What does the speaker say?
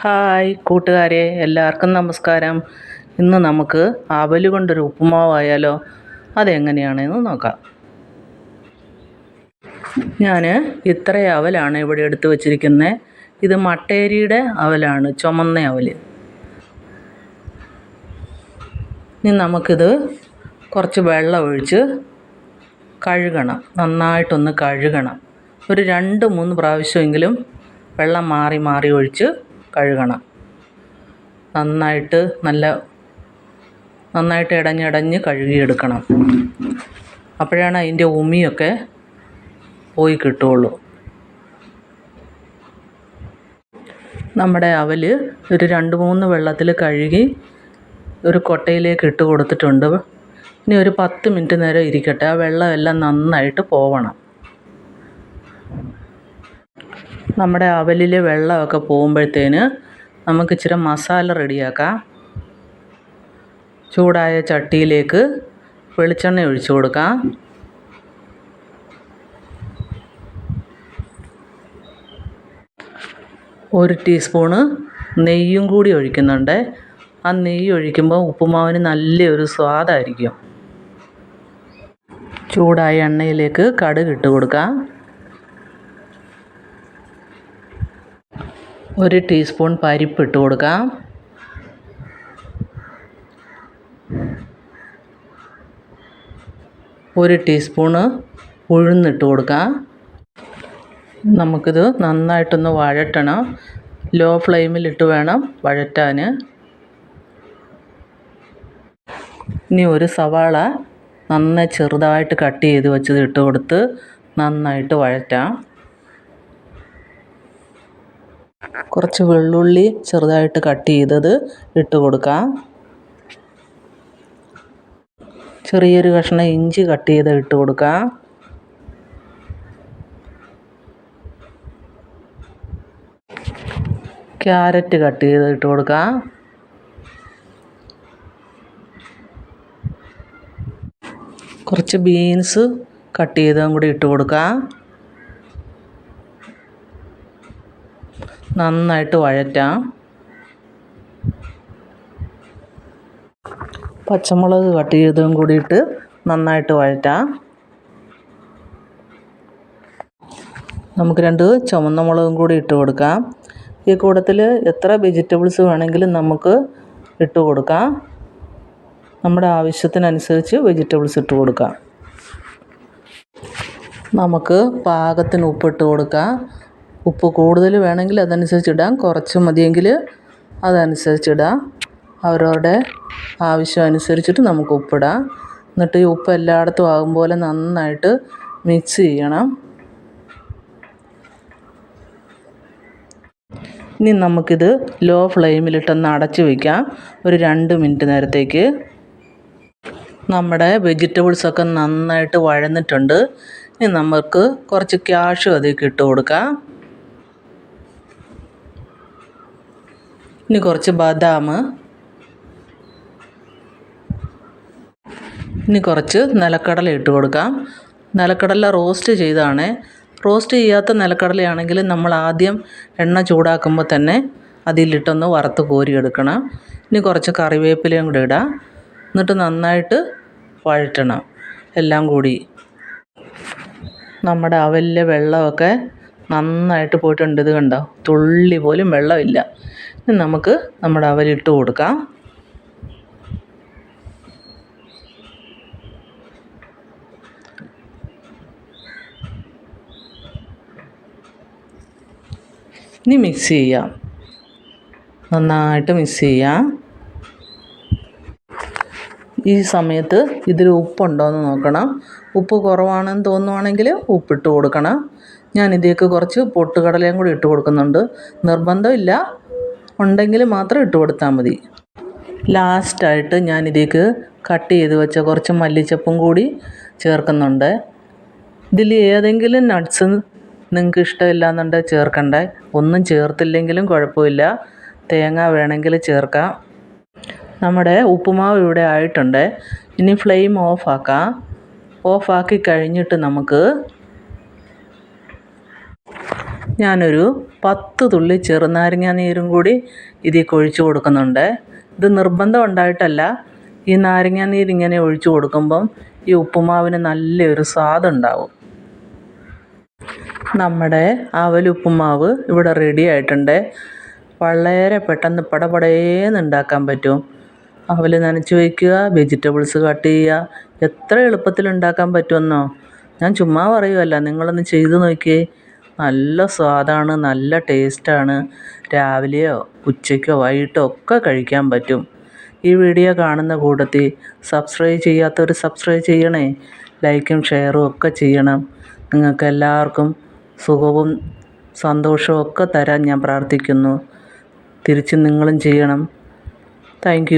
Hi കൂട്ടുകാരെ എല്ലാവർക്കും നമസ്കാരം. ഇന്ന് നമുക്ക് അവൽ കൊണ്ടൊരു ഉപ്പുമാവായാലോ അതെങ്ങനെയാണെന്ന് നോക്കാം. ഞാൻ ഇത്ര അവലാണ് ഇവിടെ എടുത്തു വച്ചിരിക്കുന്നത് ഇത് മട്ടേരിയുടെ അവലാണ് ചുമന്ന അവൽ ഇനി നമുക്കിത് കുറച്ച് വെള്ളം ഒഴിച്ച് കഴുകണം നന്നായിട്ടൊന്ന് കഴുകണം. ഒരു രണ്ട് മൂന്ന് പ്രാവശ്യമെങ്കിലും വെള്ളം മാറി മാറി ഒഴിച്ച് കഴുകണം. നന്നായിട്ട് നല്ല നന്നായിട്ട് ഇടഞ്ഞിടഞ്ഞ് കഴുകിയെടുക്കണം. അപ്പോഴാണ് അതിന്റെ ഉമിയൊക്കെ പോയി കിട്ടുള്ളൂ നമ്മുടെ അവൽ ഒരു രണ്ട് മൂന്ന് വെള്ളത്തിൽ കഴുകി ഒരു കൊട്ടയിലേക്ക് ഇട്ട് കൊടുത്തിട്ടുണ്ട്. ഇനി ഒരു പത്ത് മിനിറ്റ് നേരം ഇരിക്കട്ടെ. ആ വെള്ളമെല്ലാം നന്നായിട്ട് പോവണം. നമ്മുടെ അവലിൽ വെള്ളമൊക്കെ പോകുമ്പോഴത്തേന് നമുക്ക് ഇച്ചിരി മസാല റെഡിയാക്കാം. ചൂടായ ചട്ടിയിലേക്ക് വെളിച്ചെണ്ണ ഒഴിച്ചു കൊടുക്കാം. ഒരു ടീസ്പൂണ് നെയ്യും കൂടി ഒഴിക്കുന്നുണ്ട്. ആ നെയ്യ് ഒഴിക്കുമ്പോൾ ഉപ്പുമാവിന് നല്ലൊരു സ്വാദായിരിക്കും. ചൂടായ എണ്ണയിലേക്ക് കടുക് ഇട്ട് കൊടുക്കാം. ഒരു ടീസ്പൂൺ പരിപ്പ് ഇട്ട് കൊടുക്കാം. ഒരു ടീസ്പൂണ് ഉഴുന്നിട്ട് കൊടുക്കാം. നമുക്കിത് നന്നായിട്ടൊന്ന് വഴറ്റണം. ലോ ഫ്ലെയിമിലിട്ട് വേണം വഴറ്റാൻ. ഇനി ഒരു സവാള നന്നായി ചെറുതായിട്ട് കട്ട് ചെയ്ത് വെച്ചത് ഇട്ട് കൊടുത്ത് നന്നായിട്ട് വഴറ്റാം. കുറച്ച് വെള്ളുള്ളി ചെറുതായിട്ട് കട്ട് ചെയ്തത് ഇട്ട് കൊടുക്കാം. ചെറിയൊരു കഷ്ണം ഇഞ്ചി കട്ട് ചെയ്ത് ഇട്ട് കൊടുക്കാം. ക്യാരറ്റ് കട്ട് ചെയ്ത് ഇട്ട് കൊടുക്കാം. കുറച്ച് ബീൻസ് കട്ട് ചെയ്തതും കൂടി ഇട്ട് കൊടുക്കാം. നന്നായിട്ട് വഴറ്റാം. പച്ചമുളക് കട്ട് ചെയ്തതും കൂടിയിട്ട് നന്നായിട്ട് വഴറ്റാം. നമുക്ക് രണ്ട് ചുമന്ന മുളകും കൂടി ഇട്ട് കൊടുക്കാം. ഈ കൂട്ടത്തിൽ എത്ര വെജിറ്റബിൾസ് വേണമെങ്കിലും നമുക്ക് ഇട്ട് കൊടുക്കാം. നമ്മുടെ ആവശ്യത്തിനനുസരിച്ച് വെജിറ്റബിൾസ് ഇട്ട് കൊടുക്കാം. നമുക്ക് പാകത്തിന് ഉപ്പിട്ട് കൊടുക്കാം. ഉപ്പ് കൂടുതൽ വേണമെങ്കിൽ അതനുസരിച്ച് ഇടാം കുറച്ച് മതിയെങ്കിൽ അതനുസരിച്ച് ഇടാം അവരവരുടെ ആവശ്യം അനുസരിച്ചിട്ട് നമുക്ക് ഉപ്പിടാം. എന്നിട്ട് ഈ ഉപ്പ് എല്ലായിടത്തും ആകും പോലെ നന്നായിട്ട് മിക്സ് ചെയ്യണം. ഇനി നമുക്കിത് ലോ ഫ്ലെയിമിലിട്ടൊന്ന് അടച്ച് വയ്ക്കാം ഒരു രണ്ട് മിനിറ്റ് നേരത്തേക്ക്. നമ്മുടെ വെജിറ്റബിൾസൊക്കെ നന്നായിട്ട് വഴന്നിട്ടുണ്ട്. ഇനി നമുക്ക് കുറച്ച് ക്യാഷ് അതിൽ ഇട്ട് കൊടുക്കാം. ഇനി കുറച്ച് ബദാം. ഇനി കുറച്ച് നിലക്കടല ഇട്ട് കൊടുക്കാം. നിലക്കടല റോസ്റ്റ് ചെയ്താണ്. റോസ്റ്റ് ചെയ്യാത്ത നിലക്കടലയാണെങ്കിൽ നമ്മൾ ആദ്യം എണ്ണ ചൂടാക്കുമ്പോൾ തന്നെ അതിലിട്ടൊന്ന് വറുത്ത് കോരിയെടുക്കണം. ഇനി കുറച്ച് കറിവേപ്പിലയും കൂടി ഇടാം. എന്നിട്ട് നന്നായിട്ട് വഴറ്റണം. എല്ലാം കൂടി. നമ്മുടെ അവലിലെ വെള്ളമൊക്കെ നന്നായിട്ട് പോയിട്ടുണ്ട്. ഇത് കണ്ടോ? തുള്ളി പോലും വെള്ളമില്ല. ഇനി നമുക്ക് നമ്മുടെ അവലിട്ട് കൊടുക്കാം. ഇനി മിക്സ് ചെയ്യാം. നന്നായിട്ട് മിക്സ് ചെയ്യാം. ഈ സമയത്ത് ഇതിൽ ഉപ്പുണ്ടോ എന്ന് നോക്കണം. ഉപ്പ് കുറവാണെന്ന് തോന്നുവാണെങ്കിൽ ഉപ്പിട്ട് കൊടുക്കണം. ഞാൻ ഇതിലേക്ക് കുറച്ച് പൊട്ടുകടലയും കൂടി ഇട്ട് കൊടുക്കുന്നുണ്ട്. നിർബന്ധമില്ല. ഉണ്ടെങ്കിൽ മാത്രം ഇട്ട് കൊടുത്താൽ മതി. ലാസ്റ്റായിട്ട് ഞാൻ ഇതിലേക്ക് കട്ട് ചെയ്ത് വെച്ച കുറച്ച് മല്ലിച്ചപ്പും കൂടി ചേർക്കുന്നുണ്ട്. ഇതിൽ ഏതെങ്കിലും നട്ട്സ് നിങ്ങൾക്ക് ഇഷ്ടമില്ല എന്നുണ്ടെങ്കിൽ ചേർക്കണ്ടേ? ഒന്നും ചേർത്തില്ലെങ്കിലും കുഴപ്പമില്ല. തേങ്ങ വേണമെങ്കിൽ ചേർക്കാം. നമ്മുടെ ഉപ്പുമാവ് ഇവിടെ ആയിട്ടുണ്ട്. ഇനി ഫ്ലെയിം ഓഫാക്കാം ഓഫാക്കി കഴിഞ്ഞിട്ട് നമുക്ക് ഞാനൊരു പത്ത് തുള്ളി ചെറുനാരങ്ങ നീരും കൂടി ഇതിൽ കൊഴിച്ചു കൊടുക്കുന്നുണ്ട്. ഇത് നിർബന്ധം ഉണ്ടായിട്ടല്ല. ഈ നാരങ്ങ നീരിങ്ങനെ ഒഴിച്ചു കൊടുക്കുമ്പം ഈ ഉപ്പുമാവിന് നല്ലൊരു സ്വാദുണ്ടാവും. നമ്മുടെ അവലുപ്പുമാവ് ഇവിടെ റെഡി ആയിട്ടുണ്ട്. വളരെ പെട്ടെന്ന് പടപടേന്ന് ഉണ്ടാക്കാൻ പറ്റും. അവൽ നനച്ച് വയ്ക്കുക വെജിറ്റബിൾസ് കട്ട് ചെയ്യുക. എത്ര എളുപ്പത്തിൽ ഉണ്ടാക്കാൻ പറ്റുമെന്നോ? ഞാൻ ചുമ്മാ പറയുമല്ല നിങ്ങളൊന്ന് ചെയ്ത് നോക്കിയേ. നല്ല സ്വാദാണ് നല്ല ടേസ്റ്റാണ്. രാവിലെയോ ഉച്ചയ്ക്കോ വൈകിട്ടോ ഒക്കെ കഴിക്കാൻ പറ്റും. ഈ വീഡിയോ കാണുന്ന കൂട്ടത്തിൽ സബ്സ്ക്രൈബ് ചെയ്യാത്തവർ സബ്സ്ക്രൈബ് ചെയ്യണേ. ലൈക്കും ഷെയറും ഒക്കെ ചെയ്യണം. നിങ്ങൾക്ക് എല്ലാവർക്കും സുഖവും സന്തോഷവും ഒക്കെ തരാൻ ഞാൻ പ്രാർത്ഥിക്കുന്നു. തിരിച്ച് നിങ്ങളും ചെയ്യണം. താങ്ക്